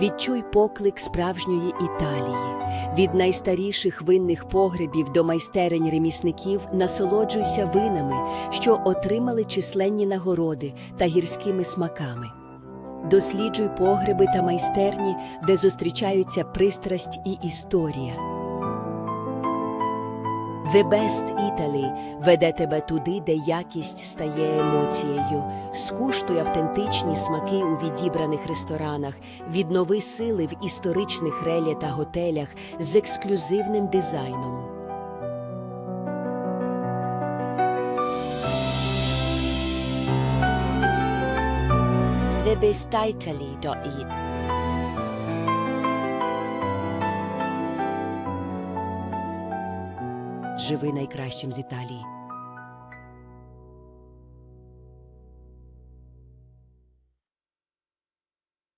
Відчуй поклик справжньої Італії. Від найстаріших винних погребів до майстерень ремісників насолоджуйся винами, що отримали численні нагороди та гірськими смаками. Досліджуй погреби та майстерні, де зустрічаються пристрасть і історія. The Best Italy веде тебе туди, де якість стає емоцією. Скуштуй автентичні смаки у відібраних ресторанах, віднови сили в історичних релі та готелях з ексклюзивним дизайном. TheBestItaly.it Живи найкращим з Італії.